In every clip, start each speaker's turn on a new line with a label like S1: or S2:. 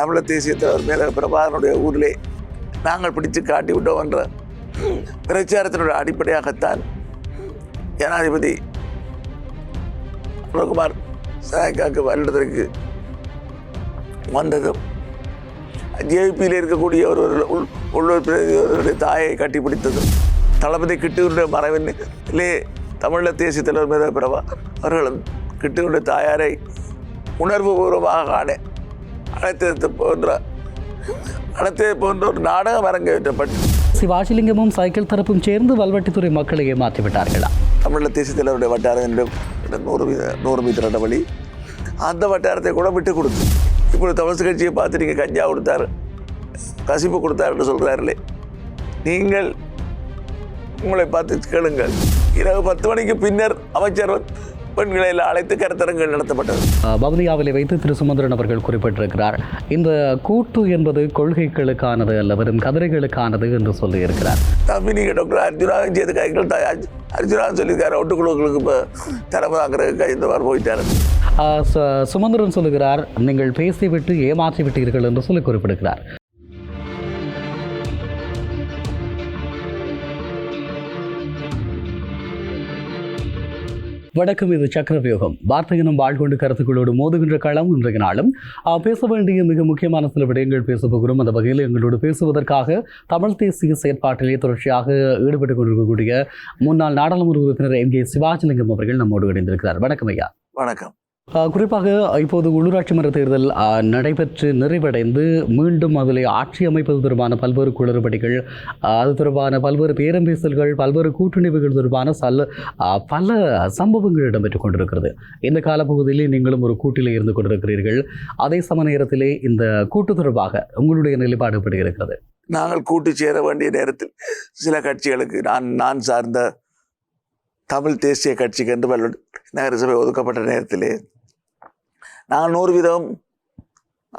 S1: தமிழர் தேசிய தலைவர் மேல பிரபாகரனுடைய ஊரிலே நாங்கள் பிடித்து காட்டி விட்டோம் என்ற பிரச்சாரத்தினுடைய அடிப்படையாகத்தான் ஜனாதிபதி குமார் சாயக்காக்கு வருடத்திற்கு வந்ததும் ஜேபியில் இருக்கக்கூடிய ஒரு ஒரு உள் உள்ளூர் பிரதிநிதிகளுடைய தாயை கட்டிப்பிடித்ததும் தளபதி கிட்டுடைய மறைவிலே தமிழ தேசிய தலைவர் மேத பிரபா அவர்களும் கிட்டுடைய தாயாரை உணர்வு பூர்வமாக அழைத்தது போன்ற அழைத்தது போன்ற ஒரு நாடகம் அரங்கேற்றப்பட்டு
S2: சிவாஜிலிங்கமும் சைக்கிள் தரப்பும் சேர்ந்து வல்வெட்டித்துறை மக்களை ஏமாற்றி விட்டார்களா?
S1: தமிழக தேசிய தலைவருடைய வட்டாரம் என்று நூறு மீ நூறு மீட்டர் இடைவெளி அந்த வட்டாரத்தை கூட விட்டு கொடுத்து இப்படி தமிழ் கட்சியை பார்த்து நீங்கள் கஞ்சா கொடுத்தாரு கசிப்பு கொடுத்தாருன்னு சொல்கிறார்களே நீங்கள் உங்களை பார்த்து கேளுங்கள். இரவு பத்து மணிக்கு பின்னர் அமைச்சர் பெண்களை அழைத்து கருத்தரங்கள் நடத்தப்பட்டது.
S2: வவுனியாவிலே வைத்து திரு சுமந்திரன் அவர்கள் குறிப்பிட்டிருக்கிறார். இந்த கூட்டு என்பது கொள்கைகளுக்கானது அல்ல வெறும் கதிரைகளுக்கானது என்று சொல்லியிருக்கிறார்.
S1: தம்பி நீங்கள் டாக்டர் அர்ஜுனாவும் செய்த கைகள் அர்ஜுனா சொல்லியிருக்காரு ஒட்டுக்குழுக்களுக்கு இப்போ இந்த மாதிரி போயிட்டாரு.
S2: சுமந்திரன் சொல்லுகிறார் நீங்கள் பேசிவிட்டு ஏமாற்றி விட்டீர்கள் என்று சொல்லி குறிப்பிடுகிறார். வணக்கம் இது சக்கரவியூகம். வார்த்தையினம் வாழ்கொண்டு கருத்துக்களோடு மோதுகின்ற களம் இன்றைய நாளும். பேச வேண்டிய மிக முக்கியமான சில விடயங்கள் பேச போகிறோம். அந்த வகையில் எங்களோடு பேசுவதற்காக தமிழ் தேசிய செயற்பாட்டிலே தொடர்ச்சியாக ஈடுபட்டுக் கொண்டிருக்கக்கூடிய முன்னாள் நாடாளுமன்ற உறுப்பினர் எம் கே சிவாஜிலிங்கம் அவர்கள் நம்மோடு இணைந்திருக்கிறார். வணக்கம் ஐயா.
S1: வணக்கம்.
S2: குறிப்பாக இப்போது உள்ளூராட்சி மன்ற தேர்தல் நடைபெற்று நிறைவடைந்து மீண்டும் அதில் ஆட்சி அமைப்பது தொடர்பான பல்வேறு குளறுபடிகள் அது தொடர்பான பல்வேறு பேரம்பேசல்கள் பல்வேறு கூட்டணிவுகள் தொடர்பான சல பல சம்பவங்கள் இடம்பெற்றுக் கொண்டிருக்கிறது. இந்த காலப்பகுதியிலே நீங்களும் ஒரு கூட்டிலே இருந்து கொண்டிருக்கிறீர்கள். அதே சம நேரத்திலே இந்த கூட்டு தொடர்பாக உங்களுடைய நிலைப்பாடு எப்படி இருக்கிறது?
S1: நாங்கள் கூட்டு சேர வேண்டிய நேரத்தில் சில கட்சிகளுக்கு நான் நான் சார்ந்த தமிழ் தேசிய கட்சிக்கு என்று நகரசபை ஒதுக்கப்பட்ட நேரத்திலே நான் நூறு வீதம்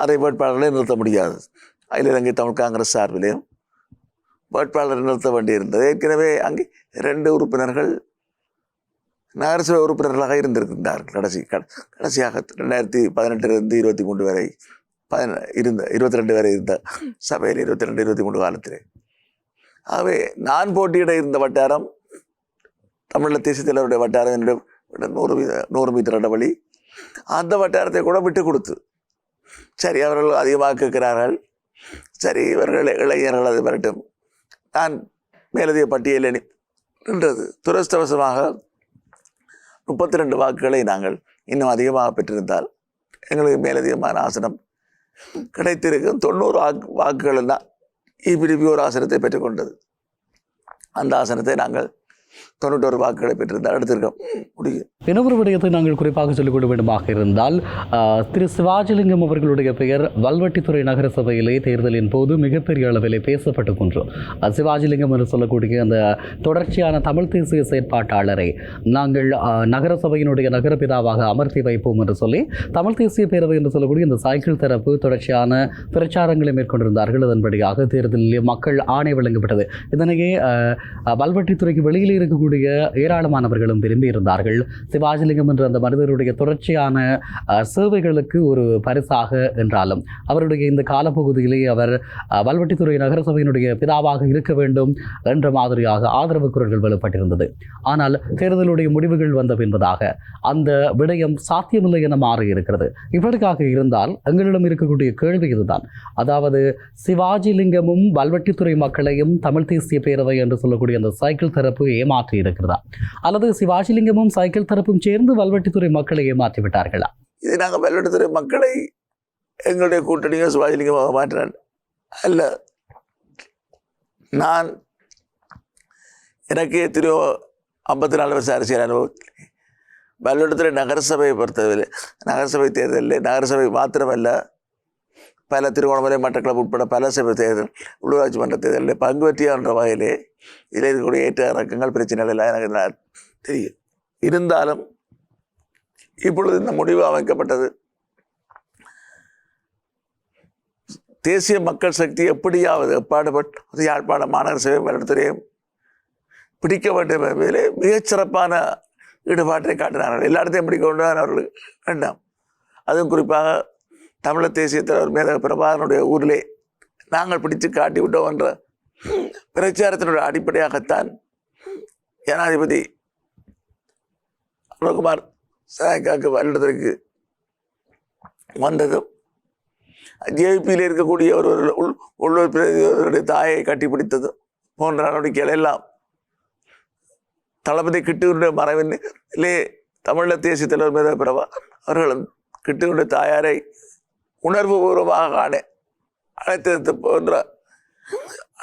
S1: அதை வேட்பாளர்களை நிறுத்த முடியாது. அகில இலங்கை தமிழ் காங்கிரஸ் சார்பிலேயும் வேட்பாளரை நிறுத்த வேண்டியிருந்தது. ஏற்கனவே அங்கே ரெண்டு உறுப்பினர்கள் நகரசபை உறுப்பினர்களாக இருந்திருக்கின்றார்கள். கடைசி கடைசியாக ரெண்டாயிரத்தி பதினெட்டுலேருந்து இருபத்தி மூன்று வரை பதின இருந்த இருபத்தி ரெண்டு வரை இருந்த சபையில் இருபத்தி ரெண்டு இருபத்தி மூணு காலத்திலே. ஆகவே நான் போட்டியிட இருந்த வட்டாரம் தமிழில் தேசிய தலைவருடைய வட்டாரம் என்று நூறு நூறு மீட்டர் இடைவெளி அந்த வட்டாரத்தை கூட விட்டு கொடுத்து. சரி அவர்கள் அதிகமாக கேட்கிறார்கள். சரி இவர்கள் இளைஞர்கள் அது வரட்டும். நான் மேலதிக பட்டியலில் நின்றது. துரஸ்தவசமாக முப்பத்தி ரெண்டு வாக்குகளை நாங்கள் இன்னும் அதிகமாக பெற்றிருந்தால் எங்களுக்கு மேலதிகமான ஆசனம் கிடைத்திருக்கும். தொண்ணூறு வாக்கு வாக்குகள் தான் இபிடிபி ஒரு ஆசனத்தை பெற்றுக்கொண்டது அந்த ஆசனத்தை நாங்கள் தொண்ணூற்றோரு வாக்குகளை பெற்றிருந்தால் எடுத்திருக்கோம் முடியும்
S2: இன்னொரு விடயத்தை நாங்கள் குறிப்பாக சொல்லிக் கொள்ள வேண்டுமாக இருந்தால் திரு சிவாஜிலிங்கம் அவர்களுடைய பெயர் வல்வெட்டித்துறை நகர சபையிலே தேர்தலின் போது மிகப்பெரிய அளவிலே பேசப்பட்டு கொன்றோம் சிவாஜிலிங்கம் என்று சொல்லக்கூடிய அந்த தொடர்ச்சியான தமிழ் தேசிய செயற்பாட்டாளரை நாங்கள் ஆஹ், நகர சபையினுடைய நகரபிதாவாக அமர்த்தி வைப்போம் என்று சொல்லி தமிழ் தேசிய பேரவை என்று சொல்லக்கூடிய இந்த சைக்கிள் தரப்பு தொடர்ச்சியான பிரச்சாரங்களை மேற்கொண்டிருந்தார்கள். அதன்படியாக தேர்தலில் மக்கள் ஆணை வழங்கப்பட்டது. இதனையே வல்வட்டித்துறைக்கு அஹ், வல்வெட்டித்துறைக்கு இருக்கக்கூடிய ஏராளமானவர்களும் விரும்பி இருந்தார்கள். சிவாஜிலிங்கம் என்ற அந்த மனிதருடைய தொடர்ச்சியான சேவைகளுக்கு ஒரு பரிசாக என்றாலும் அவருடைய இந்த காலப்பகுதியிலே அவர் வல்வெட்டித்துறை நகரசபையினுடைய பிதாவாக இருக்க வேண்டும் என்ற மாதிரியாக ஆதரவு குரல்கள் வெளிப்பட்டிருந்தது. ஆனால் தேர்தலுடைய முடிவுகள் வந்த பின்பதாக அந்த விடயம் சாத்தியமில்லை என மாறி இருக்கிறது இவருக்காக இருந்தால் எங்களிடம் இருக்கக்கூடிய கேள்வி இதுதான். அதாவது சிவாஜிலிங்கமும் வல்வெட்டித்துறை மக்களையும் தமிழ் தேசிய பேரவை என்று சொல்லக்கூடிய அந்த சைக்கிள் தரப்பு ஏமாற்றி இருக்கிறதா? அல்லது சிவாஜிலிங்கமும் சைக்கிள் தரப்பும் சேர்ந்து வல்வெட்டித்துறை மக்களை ஏமாற்றி விட்டார்களா?
S1: இதை நாங்கள் வல்வெட்டித்துறை மக்களை எங்களுடைய கூட்டணியும் சிவாஜிலிங்கமாக மாற்றினான் அல்ல. நான் எனக்கு எத்தனையோ ஐம்பத்தி நாலு வருஷம் அரசியல் அனுபவம் வெள்ளத்துறை நகரசபையை பொறுத்தவரை நகரசபை தேர்தலில் நகரசபை மாத்திரமல்ல பல திருகோணமலை மட்டக்களப்பு உட்பட பல சபை தேர்தல் உள்ளூராட்சி மன்ற தேர்தலில் பங்கு பெற்றியான்ற வகையிலே இதில் இருக்கக்கூடிய ஏற்ற இறக்கங்கள் பிரச்சனைகள் எல்லாம் எனக்கு தெரியும். இருந்தாலும் இப்பொழுது இந்த முடிவு அமைக்கப்பட்டது. தேசிய மக்கள் சக்தி எப்படியாவது எப்பாடுபட்டு யாழ்ப்பாண மாநகர சேவை வளர்த்துறையும் பிடிக்க வேண்டும் என்பதிலே மிகச்சிறப்பான ஈடுபாட்டை காட்டினார்கள். எல்லா இடத்தையும் பிடிக்க கொண்டு அவர்கள் வேண்டாம். அதுவும் குறிப்பாக தமிழர் தேசிய தலைவர் மேத பிரபாகரனுடைய ஊரிலே நாங்கள் பிடித்து காட்டி விட்டோம் என்ற பிரச்சாரத்தினுடைய அடிப்படையாகத்தான் ஜனாதிபதி அருண்குமார் சாயக்காக்கு வருடத்திற்கு வந்ததும் ஜேபியில் இருக்கக்கூடிய ஒரு உள் உள்ளூர் பிரதிநிதிகளுடைய தாயை கட்டிப்பிடித்ததும் போன்ற நடவடிக்கைகள் எல்லாம் தளபதி கிட்டுடைய மறைவிலே தமிழ தேசிய தலைவர் மேத பிரபா அவர்களும் கிட்டுடைய தாயாரை உணர்வு பூர்வமாக காண அழைத்தது போன்ற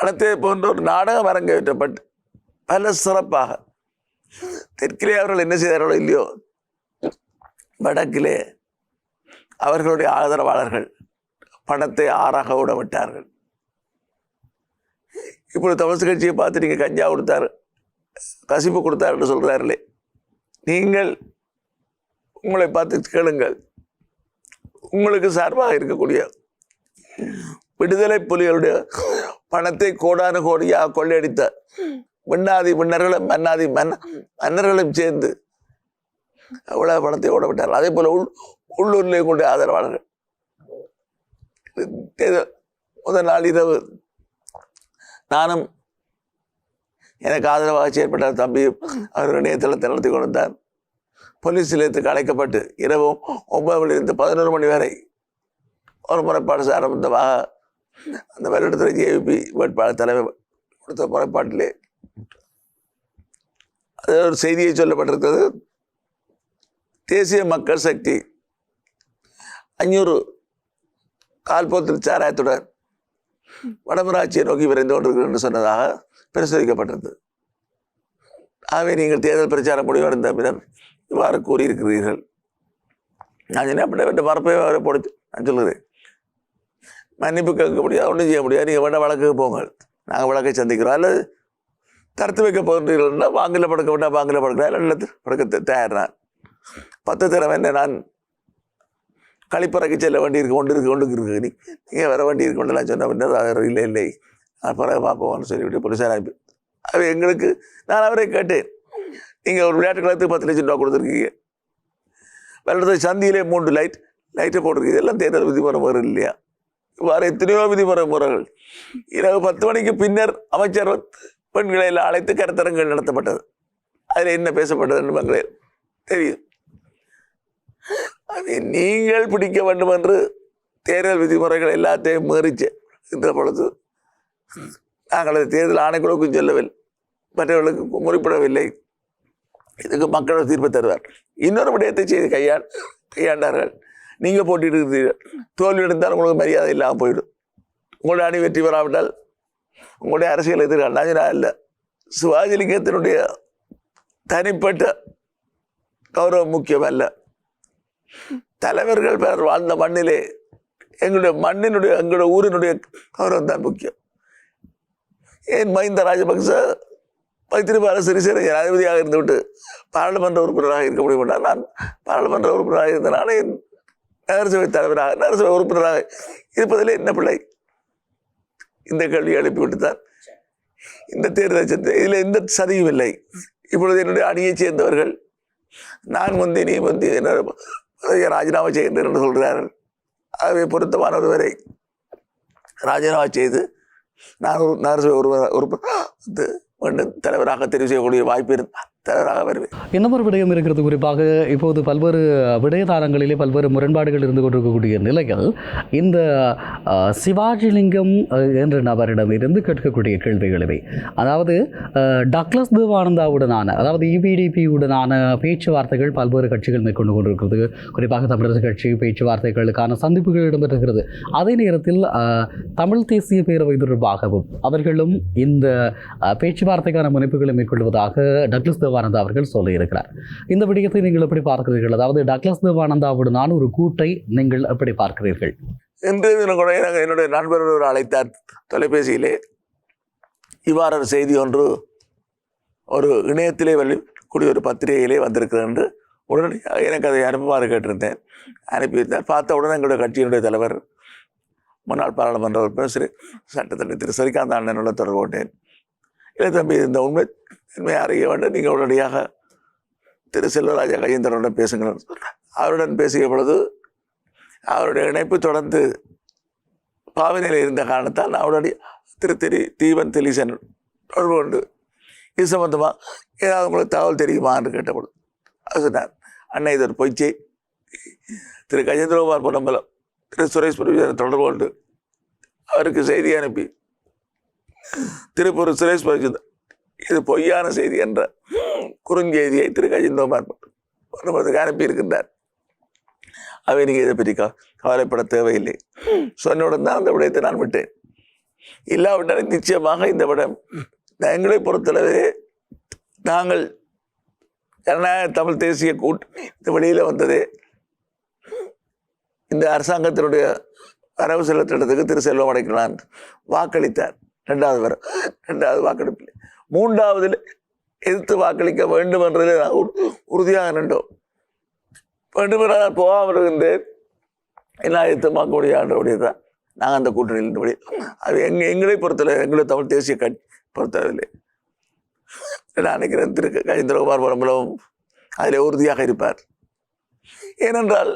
S1: அனைத்தே போன்ற ஒரு நாடகம் அரங்கேற்றப்பட்டு பல சிறப்பாக. தெற்கிலே அவர்கள் என்ன செய்தார்களோ இல்லையோ வடக்கிலே அவர்களுடைய ஆதரவாளர்கள் பணத்தை ஆறாக விட விட்டார்கள். இப்பொழுது தமிழ் கட்சியை பார்த்து நீங்கள் கஞ்சா கொடுத்தாரு கசிப்பு கொடுத்தாருன்னு சொல்கிறார்களே நீங்கள் உங்களை பார்த்து கேளுங்கள். உங்களுக்கு சார்பாக இருக்கக்கூடிய விடுதலை புலிகளுடைய பணத்தை கோடானு கோடியாக கொள்ளையடித்த விண்ணாதி மன்னர்களும் மன்னாதி மன்ன மன்னர்களும் சேர்ந்து அவ்வளவு பணத்தை ஓட அதே போல உள் உள்ளூர்லேயும் கொண்டு ஆதரவாளர்கள். முதல் நாள் இரவு நானும் எனக்கு ஆதரவாக செயற்பட்ட தம்பி. அவர் இணையதளத்தை நடத்தி கொண்டார் போலீஸ் நிலையத்துக்கு அழைக்கப்பட்டு இரவு ஒன்பது மணிலிருந்து பதினோரு மணி வரை ஒரு முறைப்பாடு சாரம்பந்தமாக அந்த மயிலாடுதுறை ஜேபி வேட்பாளர் தலைவர் கொடுத்த முறைப்பாட்டிலே அது ஒரு செய்தியை சொல்லப்பட்டிருக்கிறது. தேசிய மக்கள் சக்தி அஞ்சூறு கால்போத்தில் சாராயத்துடன் வடமராட்சியை நோக்கி விரைந்து கொண்டிருக்கிறது என்று சொன்னதாக பிரசுரிக்கப்பட்டிருந்தது. ஆகவே நீங்கள் தேர்தல் பிரச்சாரம் முடிவடைந்த விதம் இவ்வாறு கூறியிருக்கிறீர்கள். நான் என்ன பண்ண வேண்டிய மரப்பை அவரை போடுச்சு நான் சொல்கிறேன் மன்னிப்பு கேட்க முடியாது ஒன்றும் செய்ய முடியாது. நீங்கள் வேண்டாம் வழக்குக்கு போங்க. நாங்கள் வழக்கை சந்திக்கிறோம். அல்லது தடுத்து வைக்க போகிறீர்கள்னா வாங்கில் படுக்க வேண்டாம் வாங்கில் படுக்கிறேன் இல்லை படுக்க தயார் நான் பத்து தடவை என்ன நான் கழிப்பறைக்கு செல்ல வேண்டி இருக்கு கொண்டு இருக்கு கொண்டு இருக்கு நீ நீங்கள் வர வேண்டி இருக்கு கொண்டுலாம் சொன்ன பின்னர் இல்லை இல்லை. பிறகு பார்ப்போம்னு சொல்லிவிட்டு போலீஸார் அனுப்பி அது எங்களுக்கு நான் அவரை கேட்டேன். நீங்கள் ஒரு விளையாட்டு கழகத்துக்கு பத்து லட்சம் ரூபா கொடுத்துருக்கீங்க. வெள்ளத்தை சந்தியிலே மூன்று லைட் லைட்டை போட்டிருக்கீங்க. இதெல்லாம் தேர்தல் விதிமுறை வரும் இல்லையா? இவ்வாறு எத்தனையோ விதிமுறை முறைகள் இரவு பத்து மணிக்கு பின்னர் அமைச்சர் பெண்களை எல்லாம் அழைத்து கருத்தரங்கள் நடத்தப்பட்டது. அதில் என்ன பேசப்பட்டது மங்களே தெரியும். அதை நீங்கள் பிடிக்க வேண்டும் என்று தேர்தல் விதிமுறைகள் எல்லாத்தையும் மீறிச்சு. இந்த பொழுது நாங்கள் அது தேர்தல் ஆணைக்குழுக்கும் செல்லவில்லை. மற்றவர்களுக்கு முறைப்படவில்லை இதுக்கு மக்கள் தீர்ப்பு தருவார் இன்னொரு விடயத்தை செய்து கையாள் கையாண்டார்கள். நீங்கள் போட்டிட்டு இருக்கிறீர்கள். தோல்வி அடைந்தால் உங்களுக்கு மரியாதை இல்லாமல் போயிடும். உங்களுடைய அணி வெற்றி பெறாவிட்டால் உங்களுடைய அரசியல் எதிர்க்க அண்ணாஜினா இல்லை. சிவாஜிலிங்கத்தினுடைய தனிப்பட்ட கௌரவம் முக்கியம் அல்ல தலைவர்கள் பிறர் வாழ்ந்த மண்ணிலே எங்களுடைய மண்ணினுடைய எங்களுடைய ஊரினுடைய கௌரவம் தான் முக்கியம். ஏன் மஹிந்த ராஜபக்ச மைத்திரிபால சிறிசேன ஜனாதிபதியாக இருந்துவிட்டு பாராளுமன்ற உறுப்பினராக இருக்க முடியும்? நான் பாராளுமன்ற உறுப்பினராக இருந்த நானே நகரசபை தலைவராக நகரசபை உறுப்பினராக இருப்பதிலே என்ன பிள்ளை? இந்த கேள்வி எழுப்பிவிட்டு தான் இந்த தேர்தல் சந்தை இதில் எந்த சதியும் இல்லை. இப்பொழுது என்னுடைய அணியைச் சேர்ந்தவர்கள் நான் முந்தி நீ முந்தி என்ன ராஜினாமா செய்கின்றேன் என்று சொல்கிறார்கள். ஆகவே பொருத்தமான ஒருவரை ராஜினாமா செய்து நான் நகரசபை ஒருவர் உறுப்பினர் வந்து மீண்டும் தலைவராக தெரிவு செய்யக்கூடிய வாய்ப்பு இருந்தால். தலைவராக வருவேன்.
S2: இன்னும் ஒரு விடயம் இருக்கிறது குறிப்பாக இப்போது பல்வேறு விடயதாரங்களிலே பல்வேறு முரண்பாடுகள் இருந்து கொண்டிருக்கக்கூடிய நிலையில் இந்த சிவாஜிலிங்கம் என்ற நபரிடம் இருந்து கேட்கக்கூடிய கேள்விகள் இவை. அதாவது டக்ளஸ் தேவானந்தாவுடனான அதாவது இபிடிபியுடனான பேச்சுவார்த்தைகள் பல்வேறு கட்சிகள் மேற்கொண்டு கொண்டிருக்கிறது. குறிப்பாக தமிழரசு கட்சி பேச்சுவார்த்தைகளுக்கான சந்திப்புகள் இடம்பெற்றிருக்கிறது. அதே நேரத்தில் தமிழ் தேசிய பேரவை தொடர்பாகவும் அவர்களும் இந்த பேச்சுவார்த்தைக்கான முனைப்புகளை மேற்கொள்வதாக டக்ளஸ் தேவானந்தா அவர்கள் சொல்லியிருக்கிறார். இந்த விடயத்தை நீங்கள் எப்படி பார்க்கிறீர்கள்? அதாவது டக்ளஸ் தேவானந்தாவுடனான ஒரு கூட்டை நீங்கள் எப்படி பார்க்கிறீர்கள்?
S1: என்று தினம் கூட என்னுடைய நண்பர் ஒருவர் அழைத்தார் தொலைபேசியிலே. இவ்வாறு ஒரு செய்தி ஒன்று ஒரு இணையத்திலே கூடிய ஒரு பத்திரிகையிலே வந்திருக்கிறது என்று உடனடியாக எனக்கு அதை அனுப்புமாறு கேட்டிருந்தேன். அனுப்பியிருந்தார். பார்த்த உடனே எங்களுடைய கட்சியினுடைய தலைவர் முன்னாள் பாராளுமன்ற உறுப்பினர் ஸ்ரீ சட்டத்தட்டை திரு ஸ்ரீகாந்த் அண்ணனோட தொடர்பு கொண்டேன். இல்லை தம்பி இந்த உண்மை உண்மையை அறிய வேண்டும் நீங்கள் உடனடியாக திரு செல்வராஜா கஜேந்திரனுடன் பேசுங்கள். அவருடன் பேசிய பொழுது அவருடைய இணைப்பு தொடர்ந்து பாவனையில் இருந்த காரணத்தால் நான் திரு திரு தீபன் திலீசன் தொடர்பு கொண்டு இது சம்பந்தமாக ஏதாவது உங்களுக்கு தகவல் தெரியுமா என்று கேட்டபொழுது அது சொன்னார். அன்னை இது ஒரு பொய்ச்சை. திரு கஜேந்திரகுமார் பொன்னம்பலம் திரு சுரேஷ் பிரபுஜன் தொடர்பு கொண்டு அவருக்கு செய்தி அனுப்பி திருப்பூர் சுரேஷ் பிரபுஜன் இது பொய்யான செய்தி என்ற குறுஞ்செய்தியை திரு கஜேந்திரகுமார் பொன்னம்பலத்துக்கு அனுப்பியிருக்கின்றார். அவை நீங்கள் இதை பற்றி கவலைப்பட தேவையில்லை. சொன்னவுடன் தான் அந்த விடயத்தை நான் விட்டேன். இல்லாவிட்டாலும் நிச்சயமாக இந்த விடம் எங்களை பொறுத்தளவே நாங்கள் ஜனநாயக தமிழ் தேசிய கூட்டணி இந்த வெளியில் வந்ததே. இந்த அரசாங்கத்தினுடைய வரவு செலவு திட்டத்துக்கு திரு செல்வம் அடைக்கலான் வாக்களித்தார். ரெண்டாவது வர ரெண்டாவது வாக்கெடுப்பில். மூன்றாவதில் எதிர்த்து வாக்களிக்க வேண்டும் என்றதில் நான் உறுதியாக நின்றோம். வேண்டும் நான் போகாமல் இருந்தேன். எல்லாம் எதிர்த்து வாக்க முடியாதபடியே தான் நாங்கள் அந்த கூட்டணியில் இருந்தபடி அது எங்க எங்களை பொறுத்தல எங்களை தமிழ் தேசிய கட்சி பொறுத்தவரையில்லை நான் நினைக்கிறேன் திரு கஜேந்திரகுமார் பரம்பலம் அதில் உறுதியாக இருப்பார். ஏனென்றால்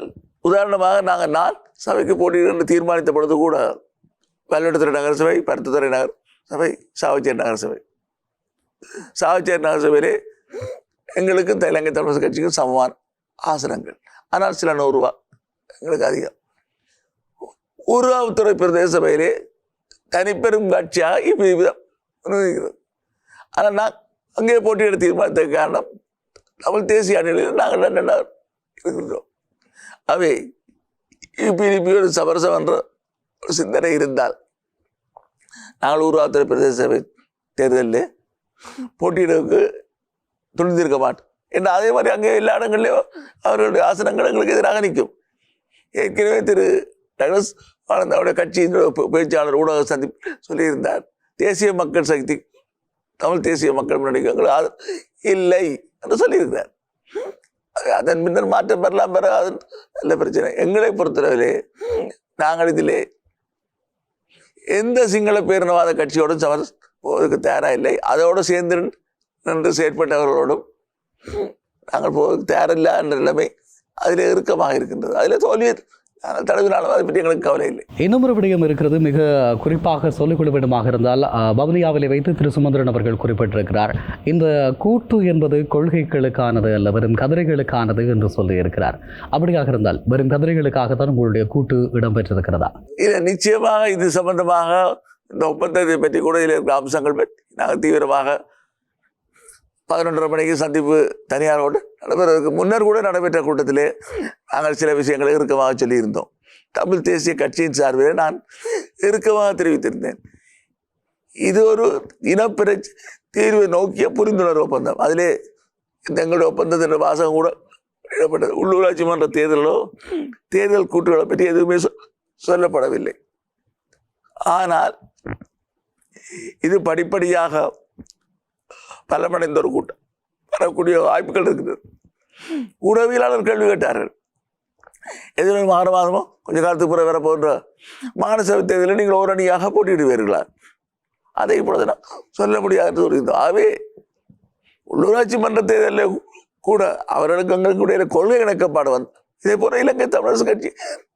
S1: உதாரணமாக நாங்கள் நான் சபைக்கு போட்டியிட தீர்மானித்த பொழுது கூட பல்லடத்துறை நகரசபை பருத்துத்துறை நகர் சபை சாவச்சேரி நகரசபை. சாவிச்சேர் நகர சபையிலே எங்களுக்கும் த- இலங்கை தமிழர் கட்சிக்கும் சமமான ஆசனங்கள். ஆனால் சில நூறுரூவா எங்களுக்கு அதிகம். உருவாவுத்துறை பிரதேச சபையிலே தனிப்பெரும் கட்சியாக இப்போ விதம் இருக்கிறது ஆனால் நான் அங்கே போட்டியிட தீர்மானத்துக்கு காரணம் தமிழ் தேசிய அணியில் நாங்கள் ரெண்டு இருக்கின்றோம். அவை இபிடிபியோடு சமரசம் என்ற ஒரு சிந்தனை இருந்தால் நாங்கள் உருவாத்துறை பிரதேச சபை தேர்தலில் போட்டியிடவுக்கு துணிந்திருக்க மாட்டேன் என்று அதே மாதிரி அங்கே எல்லா இடங்கள்லையும் அவர்களுடைய ஆசனங்கள் எங்களுக்கு எதிராக நிற்கும். ஏற்கனவே திரு டக்ளஸ் ஆனந்த் அவருடைய கட்சியின் பேச்சாளர் ஊடக சந்திப்பு சொல்லியிருந்தார். தேசிய மக்கள் சக்தி தமிழ் தேசிய மக்கள் முன்னணிக்கு இல்லை என்று சொல்லியிருந்தார் அதன் பின்னர் மாற்றம் பெறலாம் பெற அது நல்ல பிரச்சனை. எங்களை பொறுத்தளவிலே நாங்கள் இதிலே எந்த சிங்கள பேரினவாத கட்சியோடும் சமர் போவதற்கு தயாராக இல்லை அதோடு சேர்ந்து நின்று செயற்பட்டவர்களோடும் நாங்கள் போவதற்கு தயாரில்லை என்ற நிலைமை அதில் இறுக்கமாக இருக்கின்றது. அதில் நாங்கள் தடவினாலும் அதை பற்றி எங்களுக்கு கவலை இல்லை.
S2: இன்னும் ஒரு விடயம் இருக்கிறது. மிக குறிப்பாக சொல்லிக்கொள்ள வேண்டுமாக இருந்தால் அஹ், பவனியாவிலே வைத்து திரு சுமந்திரன் அவர்கள் குறிப்பிட்டிருக்கிறார். இந்த கூட்டு என்பது கொள்கைகளுக்கானது அல்ல வெறும் கதிரைகளுக்கானது என்று சொல்லியிருக்கிறார். அப்படியாக இருந்தால் வெறும் கதிரைகளுக்காகத்தான் உங்களுடைய கூட்டு இடம்பெற்றிருக்கிறதா?
S1: இது நிச்சயமாக இது சம்பந்தமாக இந்த ஒப்பந்தத்தை பற்றி கூட இதில் இருக்கிற அம்சங்கள் பற்றி நாங்கள் தீவிரமாக பதினொன்றரை மணிக்கு சந்திப்பு தனியாரோடு நடைபெறுவதற்கு முன்னர் கூட நடைபெற்ற கூட்டத்திலே நாங்கள் சில விஷயங்களை இறுக்கமாக சொல்லியிருந்தோம். தமிழ் தேசிய கட்சியின் சார்பில் நான் இறுக்கமாக தெரிவித்திருந்தேன். இது ஒரு இனப்பிரச் தீர்வை நோக்கிய புரிந்துணர்வு ஒப்பந்தம். அதிலே இந்த எங்களுடைய ஒப்பந்தத்தின் வாசகம் கூட இடப்பட்டது உள்ளூராட்சி மன்ற தேர்தலோ தேர்தல் கூட்டுகளை பற்றி எதுவுமே சொ- சொல்லப்படவில்லை. ஆனால் இது படிப்படியாக பலமடைந்த ஒரு கூட்டம். வரக்கூடிய வாய்ப்புகள் இருக்குது. உறவியலாளர் கேள்வி கேட்டார்கள். எதிர்ப்பு மாற மாதமோ கொஞ்ச காலத்துக்கு புற வர போன்ற மாகாண சபை தேர்தலில் நீங்கள் ஓரணியாக போட்டியிடுவீர்களா? அதை இப்பொழுது நான் சொல்ல முடியாது சொல்லியிருந்தோம் ஆகவே உள்ளூராட்சி மன்ற தேர்தலில் கூட அவர்களுக்கு எங்களுக்குடைய கொள்கை இணக்கப்பாடு வந்து இதே போல இலங்கை தமிழரசு கட்சி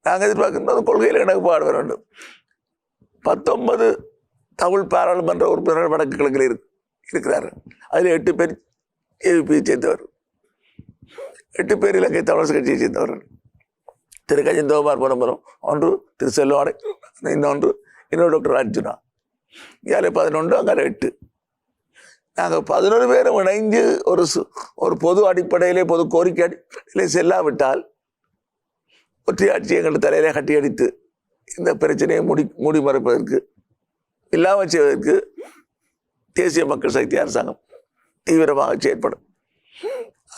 S1: நாங்கள் எதிர்பார்க்கின்றது கொள்கையில் இணக்கப்பாடு வேண்டும். பத்தொன்பது தமிழ் பாராளுமன்ற உறுப்பினர்கள் வடக்கு கிழக்கில் இரு இருக்கிறார் அதில் எட்டு பேர் ஏவிபியை சேர்ந்தவர் எட்டு பேர் இலங்கை தமிழரசு கட்சியை சேர்ந்தவர்கள். திரு கஜேந்திரகுமார் பொன்னம்பலம் ஒன்று திரு செல்வாடை இன்னொன்று இன்னொரு டாக்டர் அர்ஜுனா. இங்கே பதினொன்று அங்கே எட்டு. நாங்கள் பதினொரு பேரும் இணைந்து ஒரு சு- ஒரு பொது அடிப்படையிலே பொது கோரிக்கை அடிப்படையிலே செல்லாவிட்டால் ஒற்றையாட்சி எங்கள் தலையிலே கட்டியடித்து இந்த பிரச்சனையை முடி மூடி மறைப்பதற்கு இல்லாமல் செய்வதற்கு தேசிய மக்கள் சக்தி அரசாங்கம் தீவிரமாக செயற்படும்.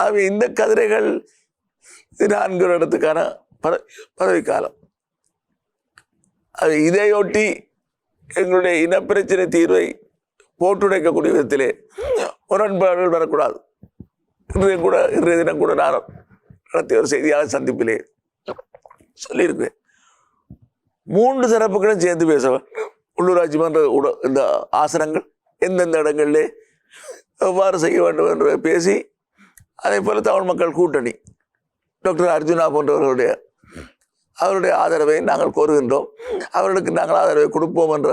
S1: ஆகவே இந்த கதிரைகள் நான்கு வருடத்துக்கான பத பதவிக்காலம். அது இதையொட்டி எங்களுடைய இனப்பிரச்சனை தீர்வை போட்டுடைக்கக்கூடிய விதத்திலே முரண்பாடுகள் வரக்கூடாது. இன்றைய கூட இன்றைய தினம் கூட நான் நடத்திய ஒரு செய்தியாளர் சந்திப்பிலே சொல்லியிருக்கிறேன். மூன்று தரப்புகளும் சேர்ந்து பேச உள்ளூராட்சி மன்ற உட இந்த ஆசனங்கள் எந்தெந்த இடங்களிலே எவ்வாறு செய்ய வேண்டும் என்று பேசி அதே போல் தமிழ் மக்கள் கூட்டணி. டாக்டர் அர்ஜுனா போன்றவர்களுடைய அவருடைய ஆதரவை நாங்கள் கோருகின்றோம். அவர்களுக்கு நாங்கள் ஆதரவை கொடுப்போம் என்ற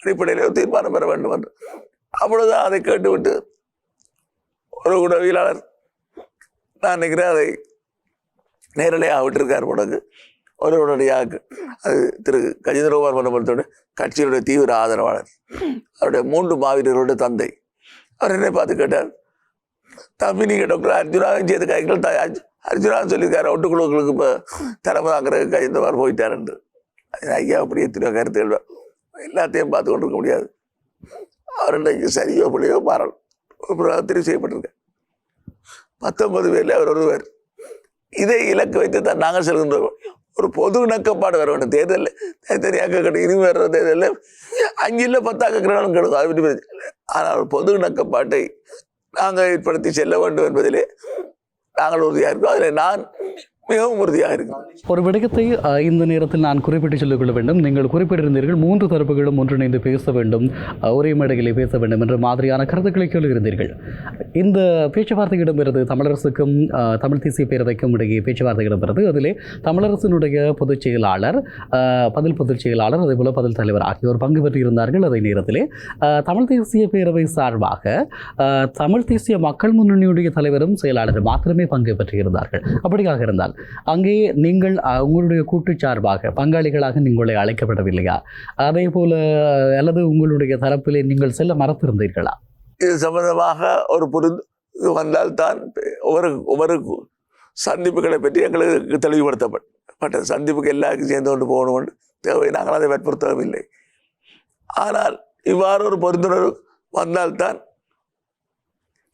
S1: அடிப்படையில் தீர்மானம் பெற வேண்டும் என்று. அப்பொழுதுதான் அதை கேட்டுவிட்டு ஒரு உடவியலாளர் நான் நினைக்கிறேன் அதை நேரடியாக விட்டிருக்கார் உனக்கு ஒரு உடனடியாக அது திரு கஜேந்திரகுமார் மன்னபுரத்தோட கட்சியினுடைய தீவிர ஆதரவாளர். அவருடைய மூன்று மாவீரர்களுடைய தந்தை. அவர் என்னை பார்த்து கேட்டார் தம்பி நீங்கள் டாக்டர் அர்ஜுனா செய்த கைகள் த- அர்ஜு- சொல்லியிருக்காரு. ஒட்டுக்குழுக்களுக்கு இப்போ தலைமை தாங்கிற கஜேந்திரகுமார் போயிட்டார் என்று. அது ஐயா அப்படி எத்தனையோ கருத்துகள் எல்லாத்தையும் பார்த்து கொண்டு இருக்க முடியாது. அவர் இன்றைக்கு சரியோ பிள்ளையோ மாறணும். தெரிவு செய்யப்பட்டிருக்கார் பத்தொன்பது பேரில் அவர் ஒருவர். இதை இலக்கு வைத்து தான் நாங்கள் செல்கின்றோம். ஒரு பொது இணக்கப்பாடு வர வேண்டும் தேர்தலில் தனித்தனியாக கிடைக்கும் இனி வர்ற தேர்தலில் அஞ்சில் பத்தாக கிரகணம் கிடைக்கும் அதை பற்றி பிரச்சனை ஆனால் ஒரு பொது இணக்கப்பாட்டை நாங்கள் ஏற்படுத்தி செல்ல வேண்டும் என்பதிலே நாங்கள் உறுதியாக இருக்கோம். அதில் நான் மிகவும் உறுதியாக இருக்கேன்
S2: ஒரு விடயத்தை இந்த நேரத்தில் நான் குறிப்பிட்டு சொல்லிக் கொள்ள வேண்டும். நீங்கள் குறிப்பிட்டிருந்தீர்கள் மூன்று தரப்புகளும் ஒன்றிணைந்து பேச வேண்டும் ஒரே மேடைகளை பேச வேண்டும் என்ற மாதிரியான கருத்துக்களை சொல்லியிருந்தீர்கள். இந்த பேச்சுவார்த்தை இடம்பெறுது தமிழரசுக்கும் தமிழ் தேசிய பேரவைக்கும் இடையே பேச்சுவார்த்தை இடம்பெறுது. அதிலே தமிழரசினுடைய பொதுச் செயலாளர் பதில் பொதுச் செயலாளர் அதேபோல பதில் தலைவர் ஆகியோர் பங்கு பெற்றிருந்தார்கள். அதே நேரத்திலே தமிழ் தேசிய பேரவை சார்பாக தமிழ் தேசிய மக்கள் முன்னணியுடைய தலைவரும் செயலாளரும் மாத்திரமே பங்கு பெற்றிருந்தார்கள். அப்படியாக இருந்தால் அங்கே நீங்கள் உங்களுடைய கூட்டு சார்பாக பங்காளிகளாக நீங்களை அழைக்கப்படவில்லையா? அதே போல அல்லது உங்களுடைய தரப்பிலே நீங்கள் செல்ல மறத்திருந்தீர்களா
S1: இது சம்பந்தமாக ஒரு புரிந்து வந்தால் தான் ஒவ்வொரு ஒவ்வொரு சந்திப்புகளை பற்றி எங்களுக்கு தெளிவுபடுத்தப்பட்ட சந்திப்புக்கு எல்லாருக்கும் சேர்ந்து கொண்டு போகணும் தேவை. நாங்கள் அதை வற்புறுத்தவில்லை. ஆனால் இவ்வாறு ஒரு பொருந்துணர்வு வந்தால்தான்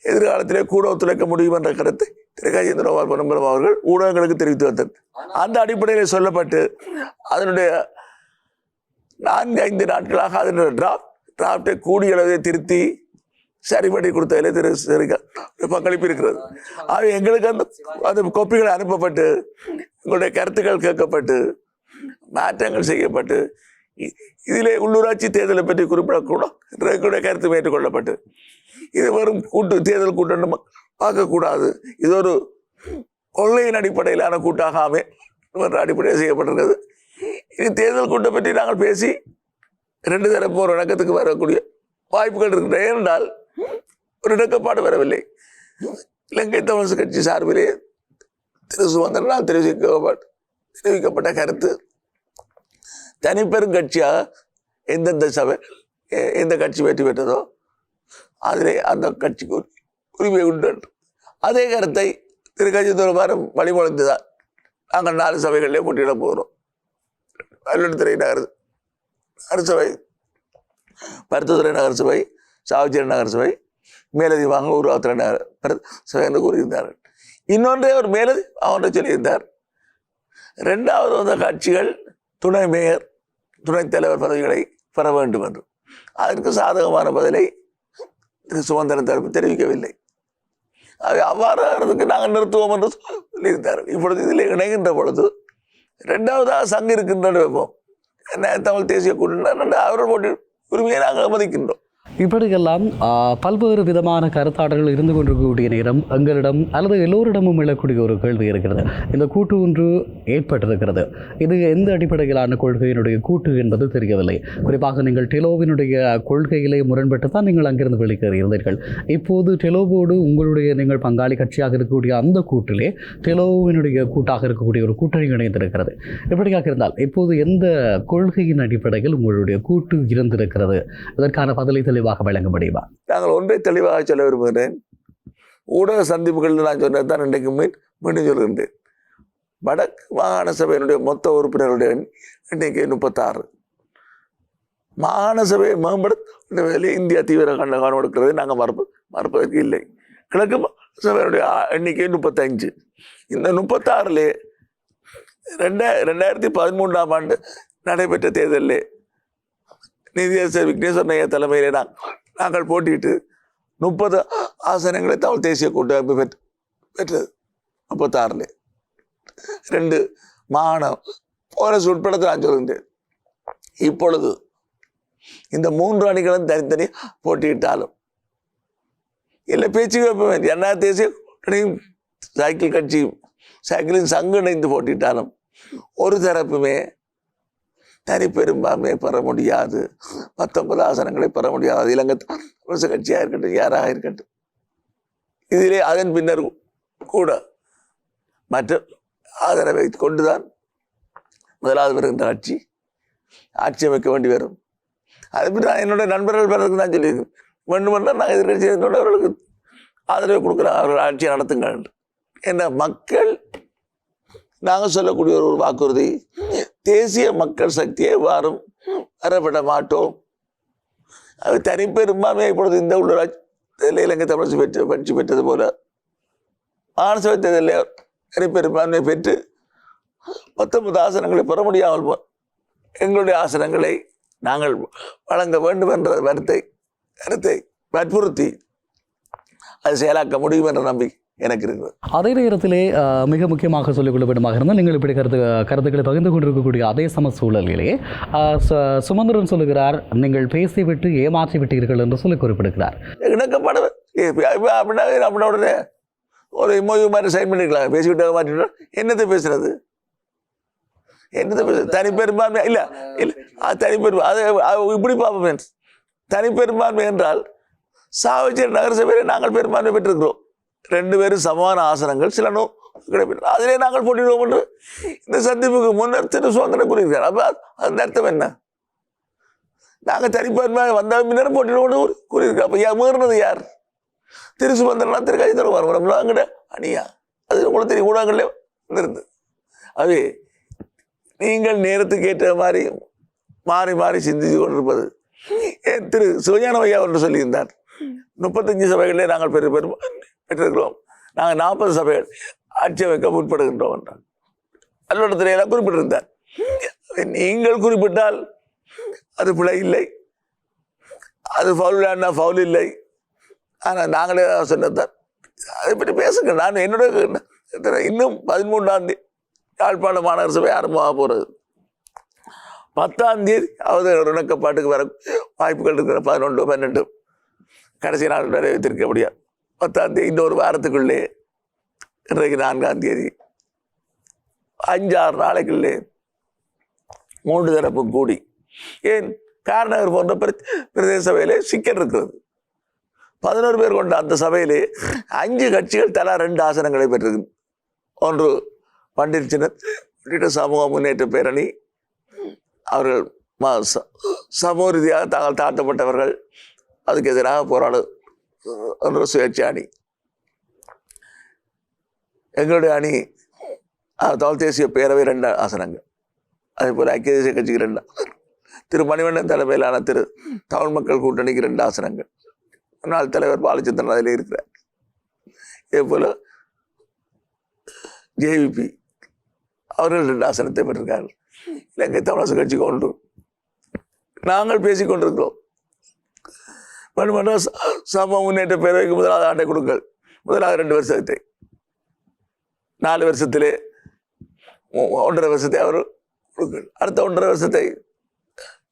S1: எதிர்காலத்திலே கூட ஒத்துழைக்க முடியும் என்ற கருத்தை திரு கஜேந்திரகுமார் பொன்னம்பலம் அவர்கள் ஊடகங்களுக்கு தெரிவித்து வந்தது. அந்த அடிப்படையில் சொல்லப்பட்டு அதனுடைய நான்கு ஐந்து நாட்களாக அதனுடைய டிராஃப்ட் டிராஃப்டை கூடிய அளவை திருத்தி சரிபடி கொடுத்ததில் திரு சரிக பங்களிப்பு இருக்கிறது. அது எங்களுக்கு அந்த அந்த கோப்பிகள் அனுப்பப்பட்டு உங்களுடைய கருத்துக்கள் கேட்கப்பட்டு மாற்றங்கள் செய்யப்பட்டு இ- இதிலே உள்ளூராட்சி தேர்தலை பற்றி குறிப்பிடக்கூடும் எங்களுடைய கருத்து ஏற்றுக்கொள்ளப்பட்டு இது வரும் கூட்டு தேர்தல் கூட்டணி பார்க்கக்கூடாது. இது ஒரு கொள்கையின் அடிப்படையிலான கூட்டாகாமே என்ற அடிப்படையில் செய்யப்பட்டிருக்கிறது. இனி தேர்தல் கூட்டம் பற்றி நாங்கள் பேசி ரெண்டு தரப்பு ஒரு இணக்கத்துக்கு வரக்கூடிய வாய்ப்புகள் இருக்கின்றன. ஏனென்றால் ஒரு இணக்கப்பாடு வரவில்லை. இலங்கை தமிழரசு கட்சி சார்பிலே திரு சுதந்திரனால் தெரிவிக்கப்பட்ட தெரிவிக்கப்பட்ட கருத்து தனிப்பெரும் கட்சியாக எந்தெந்த சபை எ- எந்த கட்சி வெற்றி பெற்றதோ அதிலே அந்த கட்சிக்கு உரிமை உண்டு அதே கருத்தை திரு கஜேந்திரபாரம் வழிமொழிந்து தான் நாங்கள் நாலு சபைகளிலே போட்டியிட போகிறோம். பள்ளித்துறை நகர் நகரசபை பருத்தத்துறை நகரசபை சாவச்சேரி நகரசபை மேலதிகமாக உருவாத்துறை நகர பருத்த சபை என்று கூறியிருந்தார்கள். இன்னொன்றே ஒரு மேலதி அவன்கிட்ட சொல்லியிருந்தார். ரெண்டாவது வந்த கட்சிகள் துணை மேயர் துணைத் தலைவர் பதவிகளை பெற வேண்டும் என்று. அதற்கு சாதகமான பதிலை திரு சுமந்திரன் தரப்பு தெரிவிக்கவில்லை. அது நாங்கள் நிறுத்துவோம் என்று சொல்லியிருந்தார். இப்பொழுது இதில் இணைகின்ற பொழுது ரெண்டாவதாக சங்கு இருக்கின்றன வைப்போம். என்ன தமிழ் தேசிய கூட்டணி அவர்கள் போட்டி உரிமையை நாங்கள் மதிக்கின்றோம்
S2: இப்படியெல்லாம் பல்வேறு விதமான கருத்தாடல்கள் இருந்து கொண்டிருக்கக்கூடிய நேரம் எங்களிடம் அல்லது எல்லோரிடமும் எழக்கூடிய ஒரு கேள்வி இருக்கிறது. இந்த கூட்டு ஒன்று ஏற்பட்டிருக்கிறது. இது எந்த அடிப்படையிலான கொள்கையினுடைய கூட்டு என்பது தெரியவில்லை. குறிப்பாக நீங்கள் டெலோவினுடைய கொள்கையிலே முரண்பட்டு தான் நீங்கள் அங்கிருந்து வெளியேறியிருந்தீர்கள். இப்போது டெலோவோடு உங்களுடைய நீங்கள் பங்காளி கட்சியாக இருக்கக்கூடிய அந்த கூட்டிலே டெலோவினுடைய கூட்டாக இருக்கக்கூடிய ஒரு கூட்டணி இணைந்திருக்கிறது. இப்படியாக இருந்தால் இப்போது எந்த கொள்கையின் அடிப்படையில் உங்களுடைய கூட்டு இருந்திருக்கிறது? இதற்கான பதிலை தெளிவாக விளங்க முடியுமா?
S1: நாங்கள் ஒன்றை தெளிவாக சொல்ல விரும்புகிறேன். ஊடக சந்திப்புகளில் நான் சொன்னது தான் இன்றைக்கு மீன் மீண்டும் சொல்கின்றேன். வடக்கு மாகாண சபையினுடைய மொத்த உறுப்பினருடைய எண்- எண்ணிக்கை முப்பத்தாறு. மாகாண சபையை மேம்படுத்த வேலையை இந்தியா தீவிர கண்ட கவனம் எடுக்கிறது நாங்கள் மறுப்பு மறுப்பதற்கு இல்லை. கிழக்கு சபையினுடைய எண்ணிக்கை முப்பத்தஞ்சு இந்த முப்பத்தாறுலே ரெண்டா ரெண்டாயிரத்தி பதிமூன்றாம் ஆண்டு நடைபெற்ற தேர்தலில் நிதியரசர் விக்னேஸ்வர் ஐயா தலைமையிலே நான் நாங்கள் போட்டியிட்டு முப்பது ஆசனங்களை தமிழ் தேசிய கூட்டமைப்பு பெற்று பெற்றது. முப்பத்தாறில். ரெண்டு மாகாணம் போரஸ் உட்பட நான் சொல்கின்றேன் இப்பொழுது இந்த மூன்று அணிகளும் தனித்தனி போட்டியிட்டாலும். இல்லை பேச்சு வைப்பேன் என்ன தேசிய கூட்டணியும் சைக்கிள் கட்சியும் சைக்கிளின் சங்கு இணைந்து போட்டிட்டாலும் ஒரு தரப்புமே தனி பெரும்பான்மையை பெற முடியாது. பத்தொன்பது ஆசனங்களை பெற முடியாது. அது இலங்கை அரசு கட்சியாக இருக்கட்டும் யாராக இருக்கட்டும். இதிலே அதன் பின்னர் கூட மற்ற ஆதரவை கொண்டுதான் முதலாவது வருகின்ற ஆட்சி ஆட்சி அமைக்க வேண்டி வரும். அது நான் என்னோட நண்பர்கள் பிறகு நான் சொல்லியிருக்கேன். வேண்டுமென்றால் நான் எதிர்கட்சியினர்களுக்கு ஆதரவு கொடுக்குறேன். அவர்கள் ஆட்சியை நடத்துங்கள் என்று. மக்கள் நாங்கள் சொல்லக்கூடிய ஒரு வாக்குறுதி தேசிய மக்கள் சக்தியை வாரும் வரப்பட மாட்டோம் அது தனிப்பெரும்பான்மை இப்பொழுது இந்த உள்ளூராட்சி தேர்தலில் இலங்கை தமிழரசு பெற்று வெற்றி பெற்றது போல. மாநசபை தேர்தலில் தனிப்பெரும்பான்மை பெற்று பத்தொன்பது ஆசனங்களை பெற முடியாமல் போ எங்களுடைய ஆசனங்களை நாங்கள் வழங்க வேண்டும் என்ற கருத்தை கருத்தை வற்புறுத்தி அது செயலாக்க முடியும் என்ற நம்பிக்கை எனக்கு இருக்கிறது
S2: அதே நேரத்திலே மிக முக்கியமாக சொல்லிக் கொள்ள வேண்டுமாக இருந்தால் நீங்கள் இப்படி கருத்து கருத்துக்களை பகிர்ந்து கொண்டிருக்கக்கூடிய அதே சம சூழலிலே சுமந்திரன் சொல்லுகிறார் நீங்கள் பேசிவிட்டு ஏமாற்றி விட்டீர்கள் என்று சொல்லி குறிப்பிடுகிறார்.
S1: அப்படின்னா அப்படின்னா உடனே ஒரு மொழி மாதிரி சைன் பண்ணிக்கலாம் பேசிவிட்டு மாட்டிட்டா என்னத்தை பேசுறது? என்னத்தை பேச தனிப்பெரும்பான்மை இல்லை இல்லை அது தனிப்பெருமை அது இப்படி பார்ப்போம். தனிப்பெரும்பான்மை என்றால் சாவச்சேரி நகரசபையிலே நாங்கள் பெரும்பான்மை பெற்றிருக்கிறோம். ரெண்டு பேரும் சமமான ஆசனங்கள் சில நோ கிடைப்பெற்று அதிலே நாங்கள் போட்டிடுவோம் என்று இந்த சந்திப்புக்கு முன்னர் திரு சுதந்திரம் கூறியிருக்கார் அப்போ அந்த அர்த்தம் என்ன? நாங்கள் தனிப்பான்மையாக வந்த முன்னரும் போட்டிடுவோம் கூறியிருக்கோம் அப்போ யா மீறினது யார்? திரு சுமந்திரனா திரு கை தருவார் நம்மளாங்கிட்ட அணியா? அது உங்களுக்கு தெரியும். ஊடகங்களே வந்திருந்து. அது நீங்கள் நேரத்துக்கு ஏற்ற மாதிரி மாறி மாறி சிந்தித்து கொண்டிருப்பது. திரு சிவஞான ஐயா ஒன்று சொல்லியிருந்தார். முப்பத்தஞ்சு சபைகளிலே நாங்கள் பெரும் பெரும் பெற்றிருக்கிறோம். நாங்கள் நாற்பது சபைகள் ஆட்சி அமைக்க முற்படுகின்றோம் என்றார். அலுவலகத்திலே குறிப்பிட்டிருந்தார். நீங்கள் குறிப்பிட்டால் அது பிழை இல்லை. அது ஃபவுல் ஃபவுல் இல்லை. ஆனால் நாங்களே சொன்னதான் அதை பற்றி பேசுங்க. நான் என்னோட இன்னும் பதிமூன்றாம் தேதி யாழ்ப்பாண மாநகர சபை ஆரம்பமாக போகிறது பத்தாம் தேதி அவது இணக்கப்பாட்டுக்கு வர வாய்ப்புகள் இருக்கிற பதினொன்று பன்னெண்டு. கடைசி நாள் நிறைவேற்றிருக்க முடியாது. பத்தாம் தேதி இன்னொரு வாரத்துக்குள்ளே இன்றைக்கு நான்காம் தேதி அஞ்சாறு நாளைக்குள்ளே மூன்று தரப்பும் கூடி. ஏன்? காரணர் போன்ற பிர- பிரதேச சபையிலே சிக்கல் இருக்கிறது. பதினோரு பேர் கொண்ட அந்த சபையிலே அஞ்சு கட்சிகள் தலா ரெண்டு ஆசனங்களை பெற்றிருக்கு. ஒன்று பண்டிட் சின்ன உள்ளிட்ட சமூக முன்னேற்ற பேரணி அவர்கள் ம- ச- சமூக ரீதியாக தாங்கள் தாழ்த்தப்பட்டவர்கள் அதுக்கு எதிராக போராடு சுயேட்சை அணி. எங்களுடைய அணி அஹ், தமிழ் தேசிய பேரவை ரெண்டு ஆசனங்கள். அதே போல் ஐக்கிய தேசிய கட்சிக்கு ரெண்டு திரு மணிவண்ணன் தலைமையிலான திரு தமிழ் மக்கள் கூட்டணிக்கு ரெண்டு ஆசனங்கள். முன்னாள் தலைவர் பாலச்சந்திரன் அதில் இருக்கிறார். இதே போல் ஜேவிபி அவர்கள் ரெண்டு ஆசனத்தை பெற்றிருக்கார்கள். இலங்கை தமிழரசு கட்சிக்கு ஒன்று. நாங்கள் பேசிக் கொண்டிருக்கிறோம் சம சமூக முன்னேற்ற பேரவைக்கு முதலாவது ஆண்டை கொடுங்கள். முதலாவது ரெண்டு வருஷத்தை. நாலு வருஷத்திலே ஒன்றரை வருஷத்தை அவர் கொடுங்கள். அடுத்த ஒன்றரை வருஷத்தை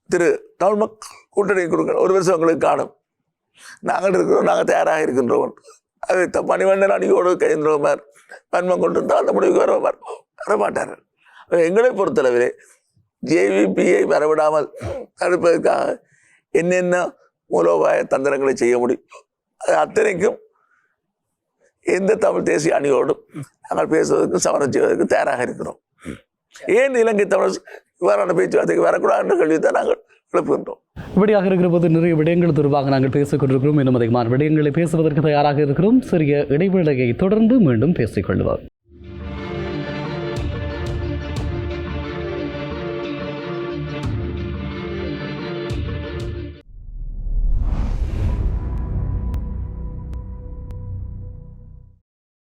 S1: திரு தமிழ் மக்கள் கூட்டணி கொடுங்கள். ஒரு வருஷம் உங்களுக்கு காணும். நாங்கள் இருக்கிறோம் நாங்கள் தயாராக இருக்கின்றோம். அது த- மணிவண்ணன் அணியோடு கைந்திரமார் பன்மம் கொண்டிருந்தால் அந்த முடிவுக்கு வர வரமாட்டார்கள் எங்களை பொறுத்தளவிலே ஜேவிபியை வரவிடாமல் தடுப்பதற்காக என்னென்ன மூலோபாய தந்திரங்களை செய்ய முடியும். அது அத்தனைக்கும் எந்த தமிழ் தேசிய அணியோடும் நாங்கள் பேசுவதற்கு சமரம் செய்வதற்கு தயாராக இருக்கிறோம். ஏன் இலங்கை தமிழ் இவ்வாறான பேச்சுவார்த்தைக்கு வரக்கூடாது என்ற தான் நாங்கள் எழுப்புகின்றோம்.
S2: இப்படியாக இருக்கிற போது நிறைய விடயங்கள் தொடர்பாக நாங்கள் பேசிக் கொண்டிருக்கிறோம். இன்னும் அதிகமான விடயங்களை பேசுவதற்கு தயாராக இருக்கிறோம். சிறிய இடைவேளையை தொடர்ந்து மீண்டும் பேசிக்கொள்வோம்